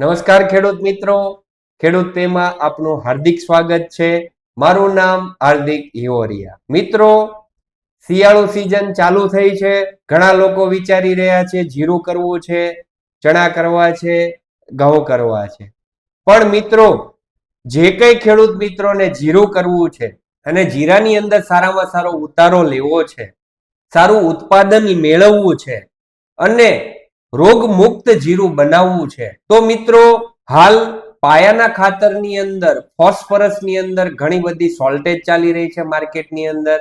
નમસ્કાર ખેડૂત મિત્રો. ખેડૂત તેમાં આપનું હાર્દિક સ્વાગત છે. મારું નામ હાર્દિક હિવોરિયા. મિત્રો, શિયાળુ સિઝન ચાલુ થઈ છે. ઘણા લોકો વિચારી રહ્યા છે જીરું કરવું છે, ચણા કરવા છે, ઘઉં કરવા છે. પણ મિત્રો, જે કઈ ખેડૂત મિત્રોને જીરું કરવું છે અને જીરાની અંદર સારામાં સારો ઉતારો લેવો છે, સારું ઉત્પાદન મેળવવું છે અને રોગ મુક્ત જીરું બનાવવું છે. તો મિત્રો, હાલ પાયાના ખાતરની અંદર, ફોસ્ફરસની અંદર ઘણી બધી સોલ્ટેજ ચાલી રહી છે માર્કેટની અંદર.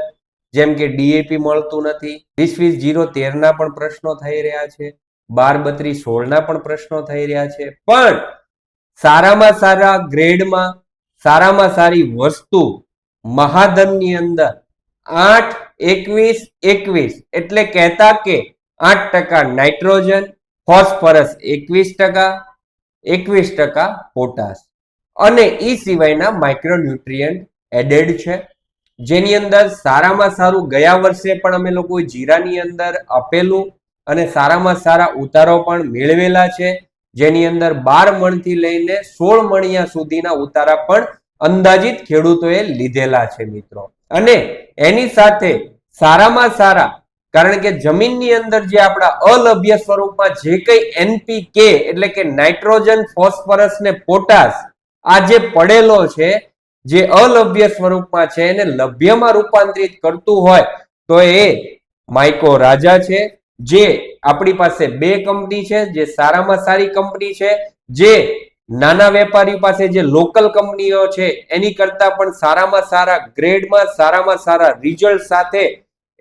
જેમ કે ડીએપી મળતું નથી. વીસ વીસ જીરો તેરના પણ પ્રશ્નો થઈ રહ્યા છે. બાર બત્રીસ સોળના પણ પ્રશ્નો થઈ રહ્યા છે. પણ સારામાં સારા ગ્રેડમાં સારામાં સારી વસ્તુ મહાધનની અંદર આઠ એકવીસ એકવીસ એટલે કહેતા કે આઠ ટકા નાઇટ્રોજન ફોસ્ફરસ એકવીસ ટકા એકવીસ ટકા પોટાશ. અને એ સિવાયના માઇક્રોન્યુટ્રિયન્ટ એડેડ છે. જેની અંદર સારામાં સારું ગયા વર્ષે પણ અમે લોકો જીરાની અંદર આપેલું અને સારામાં સારા ઉતારો પણ મેળવેલા છે. જેની અંદર બાર મણથી લઈને સોળ મણિયા સુધીના ઉતારા પણ અંદાજિત ખેડૂતોએ લીધેલા છે મિત્રો. અને એની સાથે સારામાં સારા કારણ કે જમીનની અંદર જે આપણા અલભ્ય સ્વરૂપમાં જે કઈ એનપીકે એટલે કે નાઇટ્રોજન, ફોસ્ફરસ ને પોટાશ આ જે પડેલો છે, જે અલભ્ય સ્વરૂપમાં છે, એને લભ્યમાં રૂપાંતરિત કરતું હોય, તો એ માઇકો રાજા છે, જે આપણી પાસે બે કંપની છે, જે સારામાં સારી કંપની છે, જે નાના વેપારી પાસે જે લોકલ કંપનીઓ છે, એની કરતા પણ સારામાં સારા, ગ્રેડમાં સારામાં સારા રિઝલ્ટ સાથે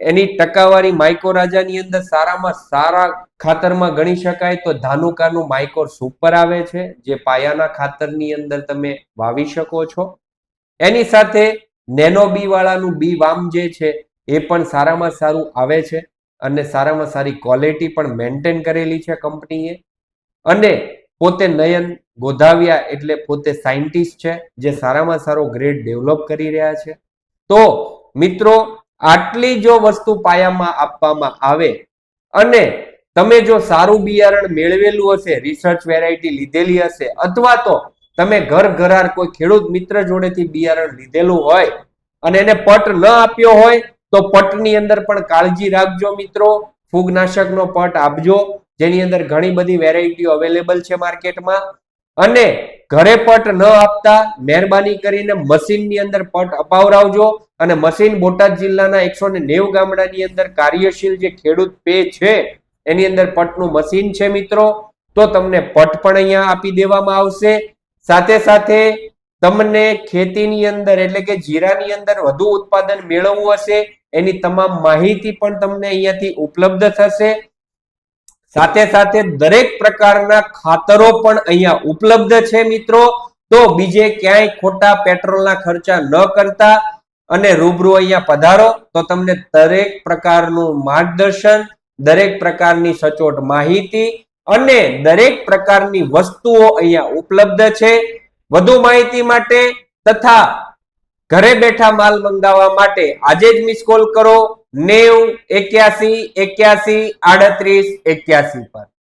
એની ટકાવારી માઇકો રાજાની અંદર સારામાં સારા ખાતરમાં ગણી શકાય તો ધાનુકાનું માઇકોર સુપર આવે છે, જે પાયાના ખાતરની અંદર તમે વાવી શકો છો. એની સાથે નેનો બી વાળાનું બી વામ જે છે એ પણ સારામાં સારું આવે છે અને સારામાં સારી ક્વોલિટી પણ મેન્ટેન કરેલી છે કંપનીએ. અને પોતે નયન ગોધાવ્યા એટલે પોતે સાયન્ટિસ્ટ છે, જે સારામાં સારો ગ્રેડ ડેવલપ કરી રહ્યા છે. તો મિત્રો આટલી જો વસ્તુ પાયામાં આપવામાં આવે અને તમે જો સારું બિયારણ મેળવેલું હશે રિસર્ચ વેરાયટી લીધેલી હશે, અથવા તો તમે ઘર ઘરાર કોઈ ખેડૂત મિત્ર જોડેથી બિયારણ લીધેલું હોય અને એને પટ ન આપ્યો હોય, તો પટની અંદર પણ કાળજી રાખજો મિત્રો. ફૂગનાશકનો પટ આપજો, જેની અંદર ઘણી બધી વેરાયટીઓ અવેલેબલ છે માર્કેટમાં. અને ઘરે પટ ન આપતા, મહેરબાની કરીને મશીનની અંદર પટ અપાવરાવજો. અને મશીન બોટાદ જિલ્લાના એકસો ને નેવું ગામડાની અંદર કાર્યશીલ જે ખેડૂત પે છે, એની અંદર પટનું મશીન છે મિત્રો, તો તમને પટ પણ અહીંયા આપી દેવામાં આવશે. સાથે સાથે તમને ખેતીની અંદર, એટલે કે જીરાની અંદર વધુ ઉત્પાદન મેળવવું હશે, એની તમામ માહિતી પણ તમને અહીંયાથી ઉપલબ્ધ થશે. સાથે સાથે દરેક પ્રકારના ખાતરો પણ અહીંયા ઉપલબ્ધ છે મિત્રો, તો બીજે ક્યાંય ખોટા પેટ્રોલના ખર્ચા ન કરતા. અને રૂબરૂ અહીંયા પધારો તો તમને દરેક પ્રકારનું માર્ગદર્શન, દરેક પ્રકારની સચોટ માહિતી અને દરેક પ્રકારની વસ્તુઓ અહીંયા ઉપલબ્ધ છે. વધુ માહિતી માટે તથા ઘરે બેઠા માલ મંગાવવા માટે આજે જ મિસ કોલ કરો. નેવ એક્યાસી એક્યાસી આડત્રીસ એક્યાસી પર.